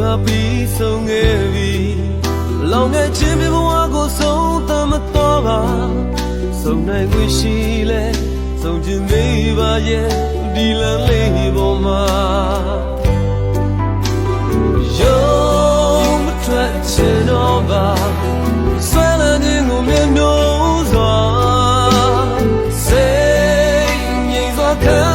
ဟာပြီးဆုံးခဲ့ပြီလောင်ခဲ့ခြင်းပြဘဝကိုဆုံးသတ်မတော်ပါဆုံးနိုင်ခွင့်ရှိလဲဆုံးခြင်းမေးပါရဲ့ဒီလမ်းလေးပေါ်မှာယုံမထွက်ချင်တော့ပါဆွဲလန်းခြင်းကိုမျက်နှာစွာစိတ်ငြိမ်စွာခံ